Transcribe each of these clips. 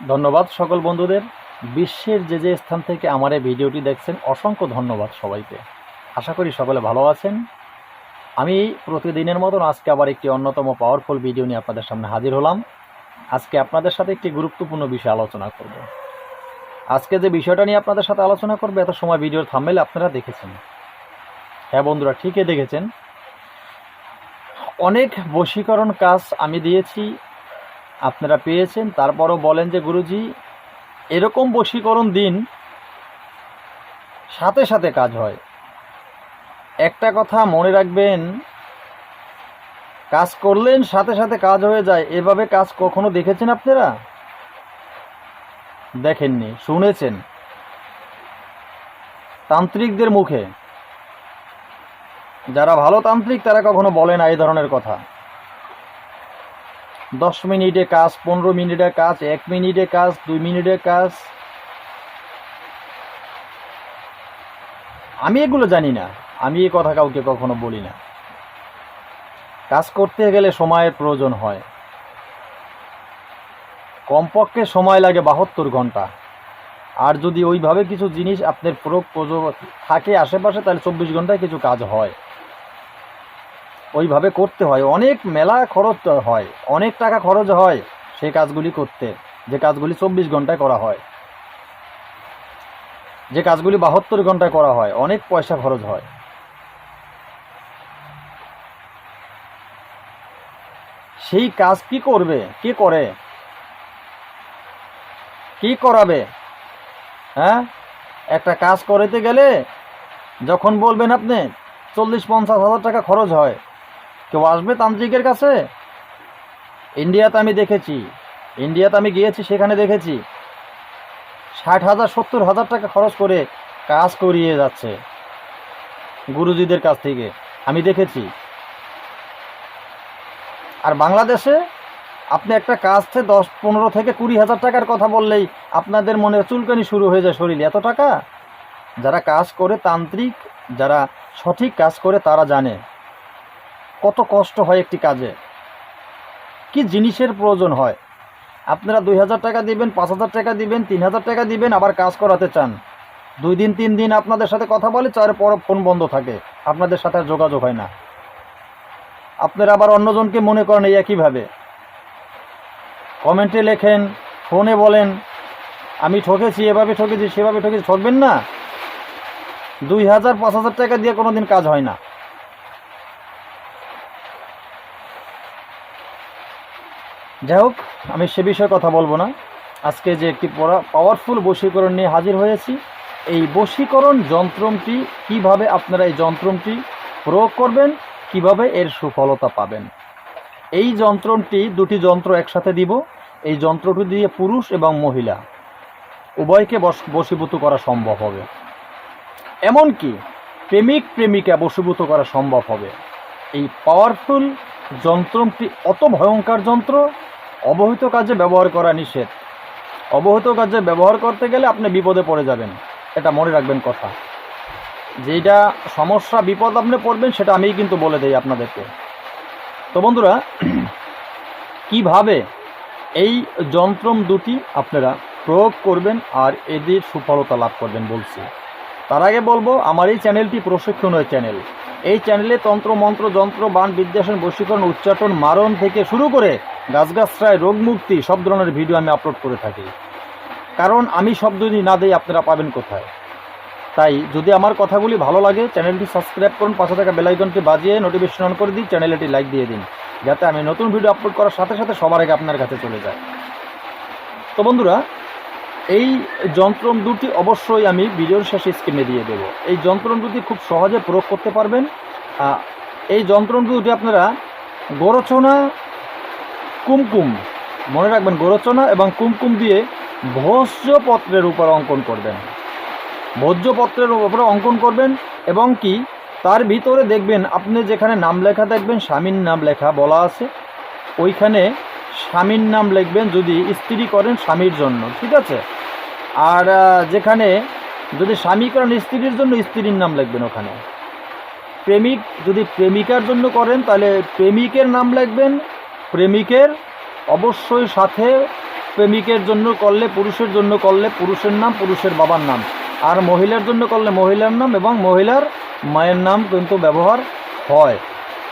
ধন্যবাদ সকল বন্ধুদের। বিশ্বের যে যে স্থান থেকে আমার এই ভিডিওটি দেখছেন, অসংখ্য ধন্যবাদ সবাইকে। আশা করি সকলে ভালো আছেন। আমি প্রতিদিনের মতন আজকে আবার একটি অন্যতম পাওয়ারফুল ভিডিও নিয়ে আপনাদের সামনে হাজির হলাম। আজকে আপনাদের সাথে একটি গুরুত্বপূর্ণ বিষয় আলোচনা করব। আজকে যে বিষয়টা নিয়ে আপনাদের সাথে আলোচনা করব, এত সময় ভিডিওর থাম্বেলে আপনারা দেখেছেন। হ্যাঁ বন্ধুরা, ঠিকই দেখেছেন। অনেক বশীকরণ কাজ আমি দিয়েছি আপনারা পেয়েছেন। তারপরও বলেন যে গুরুজি, এরকম বশীকরণ দিন সাথে সাথে কাজ হয়। একটা কথা মনে রাখবেন, কাজ করলেন, সাথে সাথে কাজ হয়ে যায়। এভাবে কাজ কখনো দেখেছেন আপনারা? দেখেননি, শুনেছেন। তান্ত্রিকদের মুখে, যারা ভালো তান্ত্রিক, তারা কখনো বলে না এই ধরনের কথা। দশ মিনিটে কাজ, পনেরো মিনিটে কাজ, এক মিনিটে কাজ, দুই মিনিটে কাজ। আমি এগুলো জানি না। আমি এই কথা কাউকে কখনো বলি না। কাজ করতে গেলে সময়ের প্রয়োজন হয়। কমপক্ষে সময় লাগে বাহাত্তর ঘণ্টা। আর যদি ওইভাবে কিছু জিনিস আপনার প্রয়োগ থাকে আশেপাশে, তাহলে চব্বিশ ঘন্টায় কিছু কাজ হয়। ওইভাবে করতে হয়। অনেক মেলা খরচ হয়, অনেক টাকা খরচ হয় সেই কাজগুলি করতে, যে কাজগুলি চব্বিশ ঘন্টায় করা হয়। যে কাজগুলি বাহাত্তর ঘন্টায় করা হয়, অনেক পয়সা খরচ হয়। সেই কাজ কি করবে, কি করে? কি করাবে? হ্যাঁ? একটা কাজ করাতে গেলে যখন বলবেন আপনি, চল্লিশ পঞ্চাশ হাজার টাকা খরচ হয় কেউ আসবে তান্ত্রিকের কাছে? ইন্ডিয়াতে আমি দেখেছি। ইন্ডিয়াতে আমি গিয়েছি, সেখানে দেখেছি। ষাট হাজার, সত্তর হাজার টাকা খরচ করে কাজ করিয়ে যাচ্ছে গুরুজিদের কাছ থেকে। আমি দেখেছি। আর বাংলাদেশে আপনি একটা কাজ থেকে দশ, পনেরো থেকে কুড়ি হাজার টাকার কথা বললেই আপনাদের মনে চুলকানি শুরু হয়ে যায় শরীরে। এত টাকা? যারা কাজ করে তান্ত্রিক, যারা সঠিক কাজ করে তারা জানে। কত কষ্ট হয় একটি কাজে? কি জিনিসের প্রয়োজন হয়? আপনারা দুই হাজার টাকা দিবেন, পাঁচ হাজার টাকা দিবেন, তিন হাজার টাকা দিবেন, আবার কাজ করাতে চান। দুই দিন, তিন দিন আপনাদের সাথে কথা বলে চার পর ফোন বন্ধ থাকে। আপনাদের সাথে আর যোগাযোগ হয় না। আপনারা আবার অন্যজনকে মনে করেন এই একইভাবে। কমেন্টে লেখেন, ফোনে বলেন, আমি ঠকেছি, এভাবে ঠকেছি, সেভাবে ঠকেছি। ঠকবেন না? দুই হাজার, পাঁচ হাজার টাকা দিয়ে কোনো দিন কাজ হয় না। যাই হোক, আমি সে বিষয়ে কথা বলব না। আজকে যে একটি পাওয়ারফুল বশীকরণ নিয়ে হাজির হয়েছি। এই বশীকরণ যন্ত্রটি কীভাবে আপনারা এই যন্ত্রটি প্রয়োগ করবেন, কীভাবে এর সুফলতা পাবেন? এই যন্ত্রটি দুটি যন্ত্র একসাথে দিব। এই যন্ত্রটি দিয়ে পুরুষ এবং মহিলা উভয়কে বশ, বশীভূত করা সম্ভব হবে। এমনকি প্রেমিক প্রেমিকা বশীভূত করা সম্ভব হবে। এই পাওয়ারফুল যন্ত্রটি অত ভয়ঙ্কর যন্ত্র অবহিত কাজে ব্যবহার করা নিষেধ। অবহিত কাজে ব্যবহার করতে গেলে আপনি বিপদে পড়ে যাবেন। এটা মনে রাখবেন কথা। যেটা সমস্যা, বিপদ আপনি পড়বেন, সেটা আমিই কিন্তু বলে দেই আপনাদেরকে। তো বন্ধুরা, কীভাবে এই যন্ত্রম দুটি আপনারা প্রয়োগ করবেন আর এদের সুফলতা লাভ করবেন বলছি। তার আগে বলব, আমার এই চ্যানেলটি প্রশিক্ষণের চ্যানেল। এই চ্যানেলে তন্ত্র, মন্ত্র, যন্ত্র, বান বিদ্যাসন বশীকরণ, উচ্চাটন, মারণ থেকে শুরু করে গাছগাছরায় রোগ মুক্তি, সব ধরনের ভিডিও আমি আপলোড করে থাকি। কারণ আমি সব যদি না দিই, আপনারা পাবেন কোথায়? তাই যদি আমার কথাগুলি ভালো লাগে চ্যানেলটি সাবস্ক্রাইব করুন, পাশে থাকা বেলাইকনটি বাজিয়ে নোটিফিকেশন অন করে দিই চ্যানেলটি লাইক দিয়ে দিন, যাতে আমি নতুন ভিডিও আপলোড করার সাথে সাথে সবার আগে আপনার কাছে চলে যায়। তো বন্ধুরা এই যন্ত্রম দুটি অবশ্যই আমি ভিডিওর শেষে স্ক্রিনে দিয়ে দেব। এই যন্ত্রম দুটি খুব সহজে প্রয়োগ করতে পারবেন। এই যন্ত্রম দুটি আপনারা গোরচনা, কুমকুম, মনে রাখবেন গোরচনা এবং কুমকুম দিয়ে ভোজ্যপত্রের উপর অঙ্কন করবেন। ভোজ্যপত্রের উপরে অঙ্কন করবেন এবং কি, তার ভিতরে দেখবেন আপনি যেখানে নাম লেখা দেখবেন, স্বামীর নাম লেখা বলা আছে। ওইখানে স্বামীর নাম লিখবেন যদি স্ত্রী করেন স্বামীর জন্য, ঠিক আছে? আর যেখানে যদি স্বামী করেন স্ত্রীর জন্য স্ত্রীর নাম লিখবেন ওখানে। প্রেমিক যদি প্রেমিকার জন্য করেন, তাহলে প্রেমিকের নাম লিখবেন প্রেমিকের অবশ্যই সাথে প্রেমিকের জন্য করলে পুরুষের জন্য করলে পুরুষের নাম, পুরুষের বাবার নাম। আর মহিলার জন্য করলে মহিলার নাম এবং মহিলার মায়ের নাম কিন্তু ব্যবহার হয়।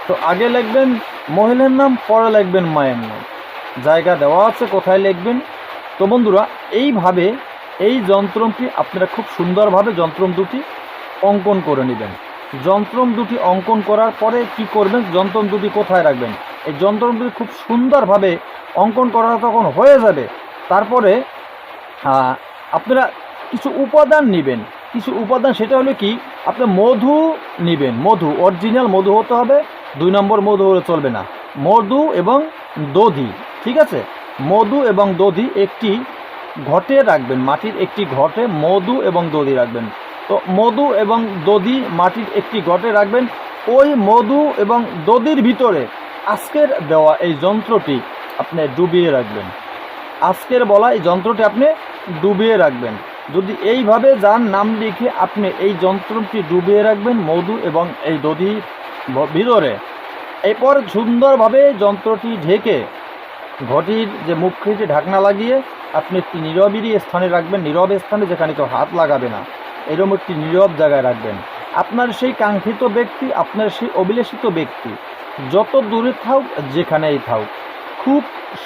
তো আগে লিখবেন মহিলার নাম, পরে লিখবেন মায়ের নাম। জায়গা দেওয়া আছে, কোথায় লিখবেন তো বন্ধুরা, এইভাবে এই যন্ত্রমটি আপনারা খুব সুন্দরভাবে যন্ত্রম দুটি অঙ্কন করে নেবেন। যন্ত্রম দুটি অঙ্কন করার পরে কি করবেন? যন্ত্রম দুটি কোথায় রাখবেন? এই যন্ত্রম দুটি খুব সুন্দরভাবে অঙ্কন করা তখন হয়ে যাবে। তারপরে আপনারা কিছু উপাদান নেবেন। কিছু উপাদান সেটা হলো কি? আপনি মধু নেবেন। মধু, অরিজিনাল মধু হতে হবে। দুই নম্বর মধু হলে চলবে না। মধু এবং দধি, ঠিক আছে? মধু এবং দধি একটি ঘটে রাখবেন। মাটির একটি ঘটে মধু এবং দধি রাখবেন। তো মধু এবং দধি মাটির একটি ঘটে রাখবেন। ওই মধু এবং দধির ভিতরে আজকের দেওয়া এই যন্ত্রটি আপনি ডুবিয়ে রাখবেন। আজকের বলা এই যন্ত্রটি আপনি ডুবিয়ে রাখবেন। যদি এইভাবে যার নাম লিখে আপনি এই যন্ত্রটি ডুবিয়ে রাখবেন মধু এবং এই দধি ভিতরে। এরপর সুন্দরভাবে যন্ত্রটি ঢেকে ঘটির যে মুখে ঢাকনা লাগিয়ে আপনি একটি নীরবিরই স্থানে রাখবেন, নীরব স্থানে যেখানে কেউ হাত লাগাবে না। এরকম একটি নীরব জায়গায় রাখবেন। আপনার সেই কাঙ্ক্ষিত ব্যক্তি, আপনার সেই অভিলেষিত ব্যক্তি, যত দূরে থাক যেখানেই থাক খুব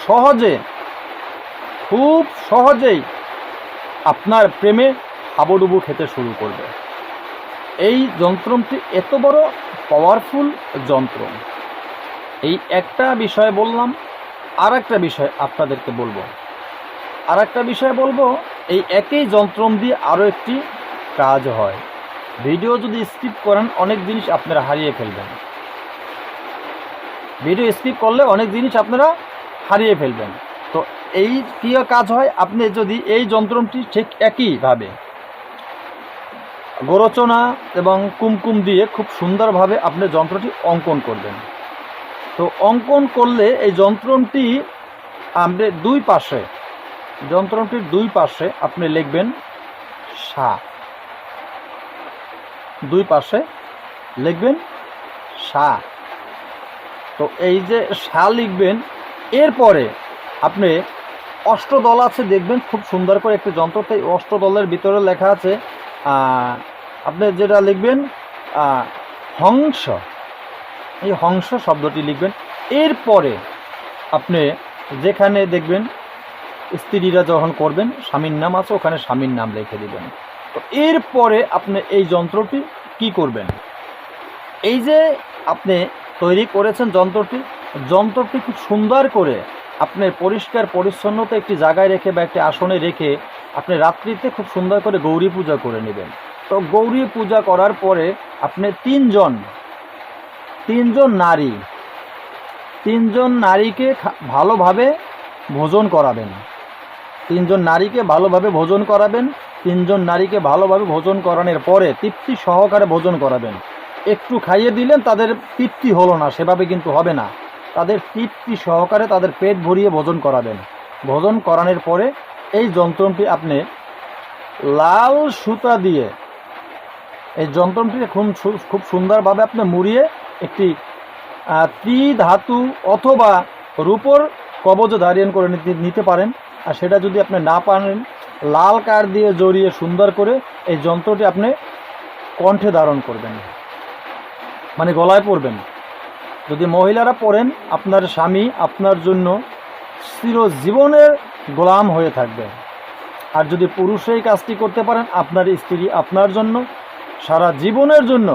সহজে, খুব সহজেই আপনার প্রেমে হাবুডুবু খেতে শুরু করবে। এই যন্ত্রটি এত বড় পাওয়ারফুল যন্ত্র। এই একটা বিষয় বললাম আর একটা বিষয় আপনাদেরকে বলব। আর একটা বিষয় বলব, এই একই যন্ত্রম দিয়ে আরও একটি কাজ হয়। ভিডিও যদি স্কিপ করেন, অনেক জিনিস আপনারা হারিয়ে ফেলবেন। ভিডিও স্কিপ করলে অনেক জিনিস আপনারা হারিয়ে ফেলবেন। তো এই কী কাজ হয়, আপনি যদি এই যন্ত্রটি ঠিক একইভাবে গোরচনা এবং কুমকুম দিয়ে খুব সুন্দরভাবে আপনি যন্ত্রটি অঙ্কন করবেন। তো অঙ্কন করলে এই যন্ত্রটি আপনি দুই পাশে যন্ত্রটির দুই পাশে আপনি লিখবেন সা। দুই পাশে লিখবেন সা। তো এই যে সা লিখবেন, এরপরে আপনি অষ্টদল আছে, দেখবেন খুব সুন্দর করে একটি যন্ত্রতে এই অষ্টদলের ভিতরে লেখা আছে আপনি যেটা লিখবেন হংস। এই হংস শব্দটি লিখবেন। এরপরে আপনি যেখানে দেখবেন স্ত্রীরা যখন করবেন, স্বামীর নাম আছে, ওখানে স্বামীর নাম লিখে দিবেন। তো এরপরে আপনি এই যন্ত্রটি কি করবেন? এই যে আপনি তৈরি করেছেন যন্ত্রটি যন্ত্রটি খুব সুন্দর করে আপনি পরিষ্কার পরিচ্ছন্নতা একটি জায়গায় রেখে বা একটি আসনে রেখে আপনি রাত্রিতে খুব সুন্দর করে গৌরী পূজা করে নেবেন। তো গৌরী পূজা করার পরে আপনি তিনজন তিনজন নারী, তিনজন নারীকে ভালোভাবে ভোজন করাবেন। তিনজন নারীকে ভালোভাবে ভোজন করাবেন তিনজন নারীকে ভালোভাবে ভোজন করানোর পরে তৃপ্তি সহকারে ভোজন করাবেন। একটু খাইয়ে দিলেন তাদের তৃপ্তি হলো না সেভাবে কিন্তু হবে না। তাদের তৃপ্তি সহকারে তাদের পেট ভরিয়ে ভোজন করাবেন। ভোজন করানোর পরে এই যন্ত্রটি আপনি লাল সুতা দিয়ে এই যন্ত্রটি খুব খুব সুন্দরভাবে আপনি মুড়িয়ে একটি আহ, ত্রিধাতু অথবা রূপর কবজ ধারিয়ান করে নিতে পারেন। আর সেটা যদি আপনি না পারেন, লাল কার দিয়ে জড়িয়ে সুন্দর করে এই যন্ত্রটি আপনি কণ্ঠে ধারণ করবেন মানে গলায় পরবেন। যদি মহিলারা পড়েন আপনার স্বামী আপনার জন্য চিরজীবনের গোলাম হয়ে থাকবে। আর যদি পুরুষ এই কাজটি করতে পারেন, আপনার স্ত্রী আপনার জন্য, সারা জীবনের জন্য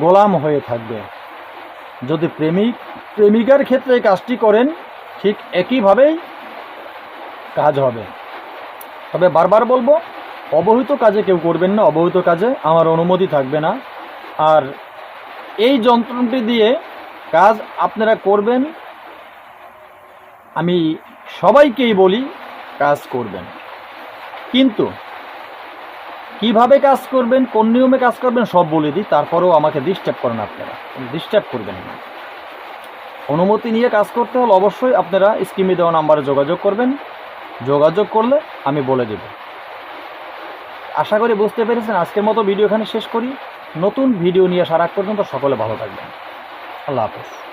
গোলাম হয়ে থাকবে। যদি প্রেমিক, প্রেমিকার ক্ষেত্রে এই কাজটি করেন, ঠিক একইভাবেই কাজ হবে। তবে বারবার বলব, অবহিত কাজে কেউ করবেন না, অবহিত কাজে আমার অনুমতি থাকবে না। আর এই যন্ত্রটি দিয়ে কাজ আপনারা করবেন, আমি সবাইকেই বলি কাজ করবেন। কিন্তু কীভাবে কাজ করবেন, কোন নিয়মে কাজ করবেন সব বলে দিই, তারপরেও আমাকে ডিস্টার্ব করেন আপনারা। ডিস্টার্ব করবেন না। অনুমতি নিয়ে কাজ করতে হলে অবশ্যই আপনারা স্কিমে দেওয়া নাম্বারে যোগাযোগ করবেন। যোগাযোগ করলে আমি বলে দেব। আশা করি বুঝতে পেরেছেন, আজকের মতো ভিডিও এখানে শেষ করি। নতুন ভিডিও নিয়ে সারাক পর্যন্ত সকলে ভালো থাকবেন। আল্লাহ হাফেজ।